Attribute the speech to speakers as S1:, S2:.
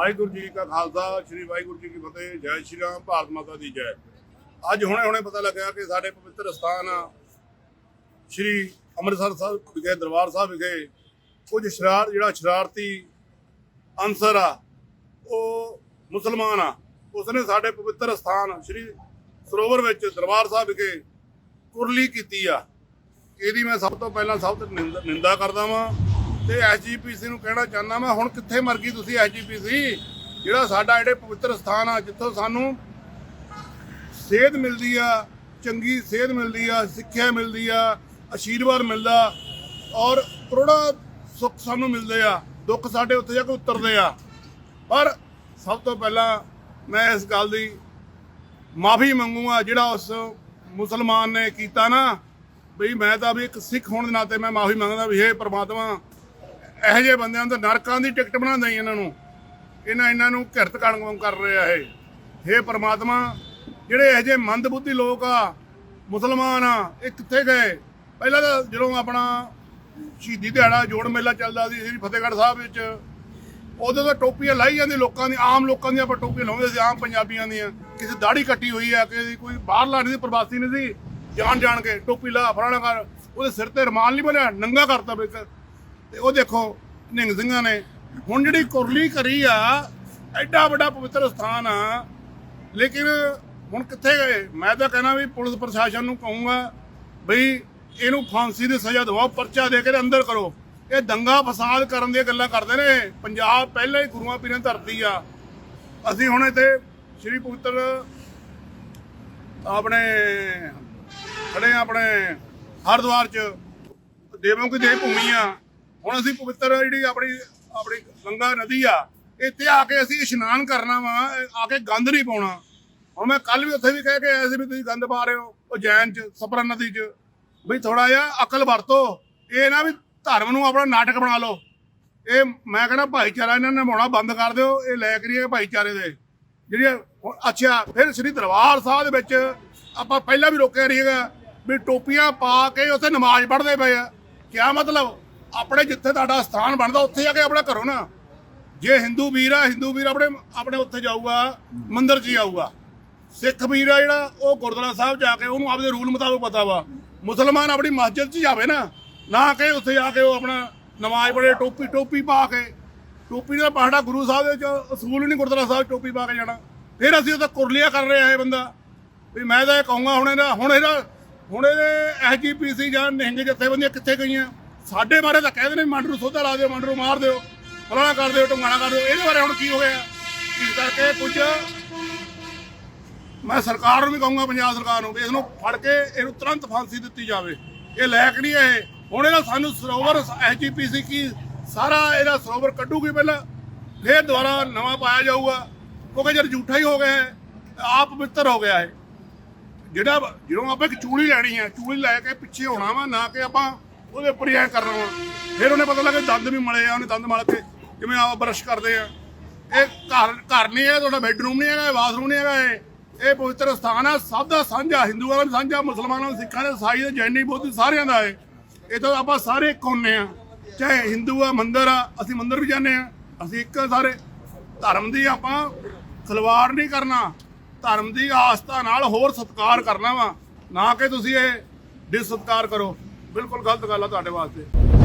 S1: ਵਾਹਿਗੁਰੂ ਜੀ ਕਾ ਖਾਲਸਾ, ਸ੍ਰੀ ਵਾਹਿਗੁਰੂ ਜੀ ਕੀ ਫਤਿਹ, ਜੈ ਸ਼੍ਰੀ ਰਾਮ, ਭਾਰਤ ਮਾਤਾ ਦੀ ਜੈ। ਅੱਜ ਹੁਣੇ ਹੁਣੇ ਪਤਾ ਲੱਗਿਆ ਕਿ ਸਾਡੇ ਪਵਿੱਤਰ ਸਥਾਨ ਸ੍ਰੀ ਅੰਮ੍ਰਿਤਸਰ ਸਾਹਿਬ ਵਿਖੇ, ਦਰਬਾਰ ਸਾਹਿਬ ਵਿਖੇ ਕੁਝ ਸ਼ਰਾਰ, ਜਿਹੜਾ ਸ਼ਰਾਰਤੀ ਅਨਸਰ ਆ, ਉਹ ਮੁਸਲਮਾਨ ਆ। ਉਸਨੇ ਸਾਡੇ ਪਵਿੱਤਰ ਸਥਾਨ, ਸ੍ਰੀ ਸਰੋਵਰ ਵਿੱਚ ਦਰਬਾਰ ਸਾਹਿਬ ਵਿਖੇ ਕੁਰਲੀ ਕੀਤੀ ਆ। ਇਹਦੀ ਮੈਂ ਸਭ ਤੋਂ ਪਹਿਲਾਂ ਸਭ ਤੋਂ ਨਿੰਦ- ਨਿੰਦਾ ਕਰਦਾ ਵਾਂ। ਤੇ ਐਸਜੀਪੀਸੀ ਨੂੰ ਕਹਿਣਾ ਚਾਹੁੰਦਾ ਮੈਂ, ਹੁਣ ਕਿੱਥੇ ਮਰ ਗਈ ਤੁਸੀਂ ਐਸਜੀਪੀਸੀ? ਜਿਹੜਾ ਸਾਡਾ ਜਿਹੜੇ ਪਵਿੱਤਰ ਸਥਾਨ ਆ, ਜਿੱਥੋਂ ਸਾਨੂੰ ਸੇਧ ਮਿਲਦੀ ਆ, ਚੰਗੀ ਸੇਧ ਮਿਲਦੀ ਆ, ਸਿੱਖਿਆ ਮਿਲਦੀ ਆ, ਅਸ਼ੀਰਵਾਦ ਮਿਲਦਾ, ਔਰ ਕਰੋੜਾ ਸੁੱਖ ਸਾਨੂੰ ਮਿਲਦੇ ਆ, ਦੁੱਖ ਸਾਡੇ ਉੱਤੇ ਜਾ ਕੇ ਉਤਰਦੇ ਆ। ਪਰ ਸਭ ਤੋਂ ਪਹਿਲਾਂ ਮੈਂ ਇਸ ਗੱਲ ਦੀ ਮਾਫੀ ਮੰਗੂਗਾ, ਜਿਹੜਾ ਉਸ ਮੁਸਲਮਾਨ ਨੇ ਕੀਤਾ ਨਾ, ਬਈ ਮੈਂ ਤਾਂ ਵੀ ਇੱਕ ਸਿੱਖ ਹੋਣ ਦੇ ਨਾਤੇ ਮੈਂ ਮਾਫੀ ਮੰਗਦਾ ਵੀ ਹੇ ਪ੍ਰਮਾਤਮਾ ਇਹੋ ਜਿਹੇ ਬੰਦਿਆਂ ਨੂੰ ਤਾਂ ਨਰਕਾਂ ਦੀ ਟਿਕਟ ਬਣਾ ਦੇਈ ਇਹਨਾਂ ਨੂੰ। ਇਹਨਾਂ ਇਹਨਾਂ ਨੂੰ ਘਿਰਤ ਕਰਨ ਵਾਂਗ ਕਰ ਰਿਹਾ ਇਹ। ਹੇ ਪ੍ਰਮਾਤਮਾ, ਜਿਹੜੇ ਇਹੋ ਜਿਹੇ ਮੰਦਬੁੱਧੀ ਲੋਕ ਆ, ਮੁਸਲਮਾਨ ਆ, ਇਹ ਕਿੱਥੇ ਗਏ? ਪਹਿਲਾਂ ਤਾਂ ਜਦੋਂ ਆਪਣਾ ਸ਼ਹੀਦੀ ਦਿਹਾੜਾ ਜੋੜ ਮੇਲਾ ਚੱਲਦਾ ਸੀ ਸ੍ਰੀ ਫਤਿਹਗੜ੍ਹ ਸਾਹਿਬ ਵਿੱਚ, ਉਦੋਂ ਤਾਂ ਟੋਪੀਆਂ ਲਾਈ ਜਾਂਦੀ ਲੋਕਾਂ ਦੀ, ਆਮ ਲੋਕਾਂ ਦੀਆਂ ਆਪਾਂ ਟੋਪੀਆਂ ਲਾਉਂਦੇ ਸੀ, ਆਮ ਪੰਜਾਬੀਆਂ ਦੀਆਂ। ਕਿਸੇ ਦਾੜੀ ਕੱਟੀ ਹੋਈ ਆ, ਕਿਸੇ ਦੀ ਕੋਈ ਬਾਹਰ ਨਹੀਂ ਸੀ, ਪ੍ਰਵਾਸੀ ਨਹੀਂ ਸੀ। ਜਾਣ ਜਾਣ ਕੇ ਟੋਪੀ ਲਾ ਫਰਾਣਾ ਕਰ ਉਹਦੇ ਸਿਰ ਤੇ ਰਮਾਲ ਨਹੀਂ ਬਣਿਆ, ਨੰਗਾ ਕਰਤਾ ਬਿਕ ਤੇ ਉਹ ਦੇਖੋ ਨਿੰਗ ਸਿੰਘਾਂ ਨੇ। ਹੁਣ ਜਿਹੜੀ ਕੁਰਲੀ ਕਰੀ ਆ, ਐਡਾ ਵੱਡਾ ਪਵਿੱਤਰ ਸਥਾਨ ਆ। ਲੇਕਿਨ ਹੁਣ ਕਿੱਥੇ ਗਏ? ਮੈਂ ਤਾਂ ਕਹਿਣਾ ਵੀ ਪੁਲਿਸ ਪ੍ਰਸ਼ਾਸਨ ਨੂੰ ਕਹੂੰਗਾ ਬਈ ਇਹਨੂੰ ਫਾਂਸੀ ਦੀ ਸਜ਼ਾ ਦਿਵਾਓ, ਪਰਚਾ ਦੇ ਕੇ ਅੰਦਰ ਕਰੋ। ਇਹ ਦੰਗਾ ਫਸਾਦ ਕਰਨ ਦੀਆਂ ਗੱਲਾਂ ਕਰਦੇ ਨੇ। ਪੰਜਾਬ ਪਹਿਲਾਂ ਹੀ ਗੁਰੂਆਂ ਪੀਰਾਂ ਧਰਤੀ ਆ। ਅਸੀਂ ਹੁਣ ਇੱਥੇ ਸ੍ਰੀ ਪਵਿੱਤਰ ਆਪਣੇ ਖੜੇ ਆਪਣੇ ਹਰਿਦੁਆਰ ਚ। ਦੇਵੋਂ ਕੀ ਦੇਵ ਭੂਮੀ ਆ। ਹੁਣ ਅਸੀਂ ਪਵਿੱਤਰ ਜਿਹੜੀ ਆਪਣੀ ਆਪਣੀ ਗੰਗਾ ਨਦੀ ਆ, ਇੱਥੇ ਆ ਕੇ ਅਸੀਂ ਇਸ਼ਨਾਨ ਕਰਨਾ ਵਾ, ਆ ਕੇ ਗੰਦ ਨਹੀਂ ਪਾਉਣਾ। ਹੁਣ ਮੈਂ ਕੱਲ ਵੀ ਉੱਥੇ ਵੀ ਕਹਿ ਕੇ ਆਇਆ ਸੀ ਵੀ ਤੁਸੀਂ ਗੰਦ ਪਾ ਰਹੇ ਹੋ ਉਹ ਜੈਨ ਚ ਸਪਰਾ ਨਦੀ ਚ। ਵੀ ਥੋੜਾ ਜਿਹਾ ਅਕਲ ਵਰਤੋ, ਇਹ ਨਾ ਵੀ ਧਰਮ ਨੂੰ ਆਪਣਾ ਨਾਟਕ ਬਣਾ ਲਓ। ਇਹ ਮੈਂ ਕਹਿੰਦਾ ਭਾਈਚਾਰਾ ਇਹਨਾਂ ਨੇ ਨਿਭਾਉਣਾ ਬੰਦ ਕਰ ਦਿਓ, ਇਹ ਲੈ ਕਰੀਏ ਭਾਈਚਾਰੇ ਦੇ। ਜਿਹੜੀ ਹੁਣ ਅੱਛਾ, ਫਿਰ ਸ੍ਰੀ ਦਰਬਾਰ ਸਾਹਿਬ ਦੇ ਵਿੱਚ ਆਪਾਂ ਪਹਿਲਾਂ ਵੀ ਰੋਕਿਆ ਰਹੀਗਾ ਵੀ ਟੋਪੀਆਂ ਪਾ ਕੇ ਉੱਥੇ ਨਮਾਜ਼ ਪੜ੍ਹਦੇ ਪਏ ਆ। ਕਿਆ ਮਤਲਬ? ਆਪਣੇ ਜਿੱਥੇ ਤੁਹਾਡਾ ਸਥਾਨ ਬਣਦਾ, ਉੱਥੇ ਜਾ ਕੇ ਆਪਣਾ ਕਰੋ ਨਾ। ਜੇ ਹਿੰਦੂ ਵੀਰ ਆ, ਹਿੰਦੂ ਵੀਰ ਆਪਣੇ ਆਪਣੇ ਉੱਥੇ ਜਾਊਗਾ, ਮੰਦਿਰ 'ਚ ਜਾਊਗਾ ਸਿੱਖ ਵੀਰ ਆ ਜਿਹੜਾ, ਉਹ ਗੁਰਦੁਆਰਾ ਸਾਹਿਬ ਜਾ ਕੇ ਉਹਨੂੰ ਆਪਦੇ ਰੂਲ ਮੁਤਾਬਕ ਪਤਾ ਵਾ। ਮੁਸਲਮਾਨ ਆਪਣੀ ਮਸਜਿਦ 'ਚ ਜਾਵੇ ਨਾ ਨਾ ਕਿ ਉੱਥੇ ਜਾ ਕੇ ਉਹ ਆਪਣਾ ਨਮਾਜ਼ ਪੜ੍ਹੇ, ਟੋਪੀ ਟੋਪੀ ਪਾ ਕੇ। ਟੋਪੀ ਦਾ ਪਾੜਾ ਗੁਰੂ ਸਾਹਿਬ ਦੇ ਚ ਅਸੂਲ ਹੀ ਨਹੀਂ ਗੁਰਦੁਆਰਾ ਸਾਹਿਬ ਟੋਪੀ ਪਾ ਕੇ ਜਾਣਾ। ਫਿਰ ਅਸੀਂ ਉਹਦਾ ਕੁਰਲੀਆ ਕਰ ਰਿਹਾ ਇਹ ਬੰਦਾ। ਵੀ ਮੈਂ ਤਾਂ ਇਹ ਕਹੂੰਗਾ, ਹੁਣ ਇਹਦਾ ਹੁਣ ਇਹਦਾ, ਹੁਣ ਇਹਦੇ ਐਸਜੀਪੀਸੀ ਜਾਂ ਨਿਹੰਗ ਜਥੇਬੰਦੀਆਂ ਕਿੱਥੇ ਗਈਆਂ? ਸਾਡੇ ਬਾਰੇ ਤਾਂ ਕਹਿੰਦੇ ਨੇ ਮੰਡ ਨੂੰ ਸੋਧਾ ਲਾ ਦਿਓ, ਮੰਡ ਨੂੰ ਮਾਰ ਦਿਓ। ਫਲਾਣਾ ਕਰ ਦਿਓ ਟੰਗਾਣਾ ਕਰ ਦਿਓ। ਇਹਦੇ ਬਾਰੇ ਹੁਣ ਕੀ ਹੋ ਗਿਆ? ਇਸ ਕਰਕੇ ਕੁਝ ਮੈਂ ਸਰਕਾਰ ਨੂੰ ਵੀ ਕਹੂੰਗਾ, ਪੰਜਾਬ ਸਰਕਾਰ ਨੂੰ ਵੀ ਇਸ ਨੂੰ ਫੜ ਕੇ ਇਹਨੂੰ ਤੁਰੰਤ ਫਾਂਸੀ ਦਿੱਤੀ ਜਾਵੇ। ਇਹ ਲਾਇਕ ਨਹੀਂ ਇਹ। ਹੁਣ ਇਹਦਾ ਸਾਨੂੰ ਸਰੋਵਰ, ਐਸਜੀਪੀਸੀ ਕੀ ਸਾਰਾ ਇਹਦਾ ਸਰੋਵਰ ਕੱਢੂਗੀ ਪਹਿਲਾਂ। ਫਿਰ ਦੁਬਾਰਾ ਨਵਾਂ ਪਾਇਆ ਜਾਊਗਾ। ਕਿਉਂਕਿ ਜਦ ਝੂਠਾ ਹੀ ਹੋ ਗਿਆ ਹੈ, ਆਪ ਪਵਿੱਤਰ ਹੋ ਗਿਆ ਹੈ। ਜਿਹੜਾ, ਜਦੋਂ ਆਪਾਂ ਇੱਕ ਚੂੜੀ ਲੈਣੀ ਹੈ, ਚੂੜੀ ਲੈ ਕੇ ਪਿੱਛੇ ਹੋਣਾ ਵਾ, ਨਾ ਕਿ ਆਪਾਂ ਉਹਦੇ ਉੱਪਰ ਹੀ ਐ ਕਰਨਾ ਵਾ ਫਿਰ ਉਹਨੇ ਪਤਾ ਲੱਗਾ ਦੰਦ ਵੀ ਮਲੇ ਆ, ਉਹਨੇ ਦੰਦ ਮਲ ਕੇ ਜਿਵੇਂ ਆ ਬਰਸ਼ ਕਰਦੇ ਆ। ਇਹ ਘਰ ਘਰ ਨਹੀਂ ਹੈ ਤੁਹਾਡਾ ਬੈਡਰੂਮ ਨਹੀਂ ਹੈਗਾ ਬਾਥਰੂਮ ਨਹੀਂ ਹੈਗਾ ਇਹ। ਇਹ ਪਵਿੱਤਰ ਸਥਾਨ ਆ, ਸਭ ਦਾ ਸਾਂਝਾ ਹਿੰਦੂਆਂ ਦਾ ਵੀ ਸਾਂਝਾ, ਮੁਸਲਮਾਨਾਂ ਦਾ ਸਿੱਖਾਂ ਦਾ ਸਾਈ ਦਾ, ਜੈਨੀ, ਬੁੱਧ, ਸਾਰਿਆਂ ਦਾ ਹੈ ਇਹ ਤਾਂ ਆਪਾਂ ਸਾਰੇ ਇੱਕ ਹੁੰਨੇ ਆ। ਚਾਹੇ ਹਿੰਦੂ ਆ, ਮੰਦਰ ਆ, ਅਸੀਂ ਮੰਦਰ ਵੀ ਜਾਂਦੇ ਆ। ਅਸੀਂ ਇੱਕ ਸਾਰੇ ਧਰਮ ਦੀ ਆਪਾਂ ਖਲਵਾੜ ਨਹੀਂ ਕਰਨਾ। ਧਰਮ ਦੀ ਆਸਥਾ ਨਾਲ ਹੋਰ ਸਤਿਕਾਰ ਕਰਨਾ ਵਾ। ਨਾ ਕਿ ਤੁਸੀਂ ਇਹ ਡਿਸ ਸਤਿਕਾਰ ਕਰੋ। ਬਿਲਕੁਲ ਗਲਤ ਗੱਲ ਆ ਤੁਹਾਡੇ ਵਾਸਤੇ।